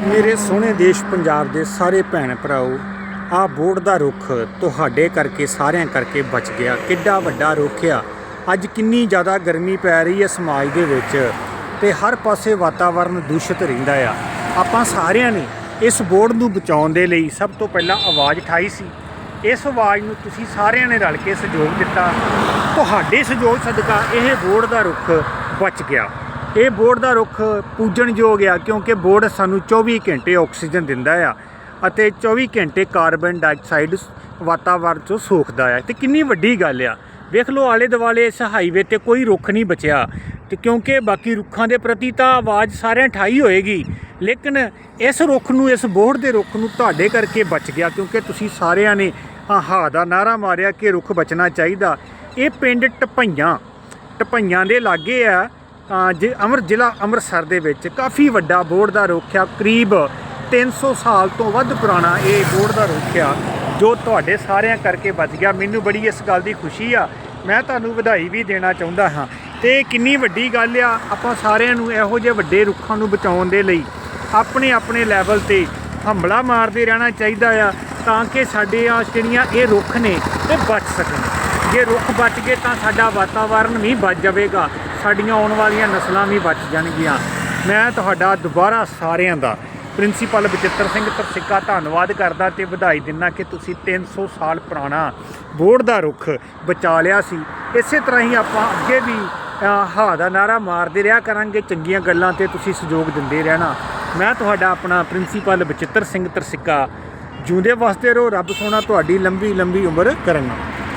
ਮੇਰੇ ਸੋਹਣੇ ਦੇਸ਼ ਪੰਜਾਬ ਦੇ ਸਾਰੇ ਭੈਣ ਭਰਾਓ ਆ ਬੋਰਡ ਦਾ ਰੁੱਖ ਤੁਹਾਡੇ ਕਰਕੇ, ਸਾਰਿਆਂ ਕਰਕੇ ਬਚ ਗਿਆ। ਕਿੱਡਾ ਵੱਡਾ ਰੁੱਖ ਆ। ਅੱਜ ਕਿੰਨੀ ਜ਼ਿਆਦਾ ਗਰਮੀ ਪੈ ਰਹੀ ਹੈ ਸਮਾਜ ਦੇ ਵਿੱਚ ਤੇ ਹਰ ਪਾਸੇ ਵਾਤਾਵਰਨ ਦੂਸ਼ਿਤ ਰਹਿੰਦਾ ਆ। ਆਪਾਂ ਸਾਰਿਆਂ ਨੇ ਇਸ ਬੋਰਡ ਨੂੰ ਬਚਾਉਣ ਦੇ ਲਈ ਸਭ ਤੋਂ ਪਹਿਲਾਂ ਆਵਾਜ਼ ਉਠਾਈ ਸੀ। ਇਸ ਆਵਾਜ਼ ਨੂੰ ਤੁਸੀਂ ਸਾਰਿਆਂ ਨੇ ਰਲ ਕੇ ਸਹਿਯੋਗ ਦਿੱਤਾ। ਤੁਹਾਡੇ ਸਹਿਯੋਗ ਸਦਕਾ ਇਹ ਬੋਰਡ ਦਾ ਰੁੱਖ ਬਚ ਗਿਆ। ਇਹ ਬੋਰਡ ਦਾ ਰੁੱਖ ਪੂਜਣਯੋਗ ਆ ਕਿਉਂਕਿ ਬੋਰਡ ਸਾਨੂੰ 24 ਘੰਟੇ ਆਕਸੀਜਨ ਦਿੰਦਾ ਆ ਅਤੇ 24 ਘੰਟੇ ਕਾਰਬਨ ਡਾਈਆਕਸਾਈਡ ਵਾਤਾਵਰਣ ਚੋਂ ਸੋਖਦਾ ਆ। ਤੇ ਕਿੰਨੀ ਵੱਡੀ ਗੱਲ ਆ। ਵੇਖ ਲਓ, ਆਲੇ ਦੁਆਲੇ ਇਸ ਹਾਈਵੇ ਤੇ ਕੋਈ ਰੁੱਖ ਨਹੀਂ ਬਚਿਆ। ਤੇ ਕਿਉਂਕਿ ਬਾਕੀ ਰੁੱਖਾਂ ਦੇ ਪ੍ਰਤੀ ਤਾਂ ਆਵਾਜ਼ ਸਾਰਿਆਂ ਠਾਈ ਹੋਏਗੀ, ਲੇਕਿਨ ਇਸ ਰੁੱਖ ਨੂੰ, ਇਸ ਬੋਰਡ ਦੇ ਰੁੱਖ ਨੂੰ ਤੁਹਾਡੇ ਕਰਕੇ ਬਚ ਗਿਆ ਕਿਉਂਕਿ ਤੁਸੀਂ ਸਾਰਿਆਂ ਨੇ ਹਾ ਦਾ ਨਾਰਾ ਮਾਰਿਆ ਕਿ ਰੁੱਖ ਬਚਣਾ ਚਾਹੀਦਾ। ਇਹ ਪਿੰਡ ਟਪਈਆਂ ਟਪਈਆਂ ਦੇ ਲਾਗੇ ਆ। ਜੇ ਅਮਰ ਜ਼ਿਲ੍ਹਾ ਅੰਮ੍ਰਿਤਸਰ ਦੇ ਵਿੱਚ ਕਾਫੀ ਵੱਡਾ ਬੋਰਡ ਦਾ ਰੁੱਖ ਆ ਕਰੀਬ 300 ਸਾਲ ਤੋਂ ਵੱਧ ਪੁਰਾਣਾ ਇਹ ਬੋਰਡ ਦਾ ਰੁੱਖ ਆ ਜੋ ਤੁਹਾਡੇ ਸਾਰਿਆਂ ਕਰਕੇ ਬਚ ਗਿਆ। ਮੈਨੂੰ ਬੜੀ ਇਸ ਗੱਲ ਦੀ ਖੁਸ਼ੀ ਆ। ਮੈਂ ਤੁਹਾਨੂੰ ਵਧਾਈ ਵੀ ਦੇਣਾ ਚਾਹੁੰਦਾ ਹਾਂ। ਤੇ ਕਿੰਨੀ ਵੱਡੀ ਗੱਲ ਆ, ਆਪਾਂ ਸਾਰਿਆਂ ਨੂੰ ਇਹੋ ਜਿਹੇ ਵੱਡੇ ਰੁੱਖਾਂ ਨੂੰ ਬਚਾਉਣ ਦੇ ਲਈ ਆਪਣੇ ਆਪਣੇ ਲੈਵਲ ਤੇ ਹੰਬਲਾ ਮਾਰਦੇ ਰਹਿਣਾ ਚਾਹੀਦਾ ਆ, ਤਾਂ ਕਿ ਸਾਡੇ ਆ ਜਿਹੜੀਆਂ ਇਹ ਰੁੱਖ ਨੇ, ਇਹ ਬਚ ਸਕਣ। ਜੇ ਰੁੱਖ ਬਚ ਗਏ ਤਾਂ ਸਾਡਾ ਵਾਤਾਵਰਨ ਵੀ ਬਚ ਜਾਵੇਗਾ। ਸਾਡੀਆਂ ਆਉਣ ਵਾਲੀਆਂ ਨਸਲਾਂ ਵੀ ਬਚ ਜਾਣਗੀਆਂ। ਮੈਂ ਤੁਹਾਡਾ ਦੁਬਾਰਾ ਸਾਰਿਆਂ ਦਾ ਪ੍ਰਿੰਸੀਪਲ ਬਚਿੱਤਰ ਸਿੰਘ ਤਰਸਿੱਕਾ ਧੰਨਵਾਦ ਕਰਦਾ ਤੇ ਵਧਾਈ ਦਿੰਦਾ ਕਿ ਤੁਸੀਂ 300 ਸਾਲ ਪੁਰਾਣਾ ਬੋਰਡ ਦਾ ਰੁੱਖ ਬਚਾ ਲਿਆ ਸੀ। ਇਸੇ ਤਰ੍ਹਾਂ ਹੀ ਆਪਾਂ ਅੱਗੇ ਵੀ ਹਾ ਦਾ ਨਾਰਾ ਮਾਰਦੇ ਰਿਹਾ ਕਰਾਂਗੇ, ਚੰਗੀਆਂ ਗੱਲਾਂ ਤੇ ਤੁਸੀਂ ਸਹਿਯੋਗ ਦਿੰਦੇ ਰਹਿਣਾ। ਮੈਂ ਤੁਹਾਡਾ ਆਪਣਾ ਪ੍ਰਿੰਸੀਪਲ ਬਚਿੱਤਰ ਸਿੰਘ ਤਰਸਿੱਕਾ, ਜਿਉਂਦੇ ਵਸਦੇ ਰਹੋ, ਰੱਬ ਸੋਨਾ ਤੁਹਾਡੀ ਲੰਬੀ ਲੰਬੀ ਉਮਰ ਕਰਨਾ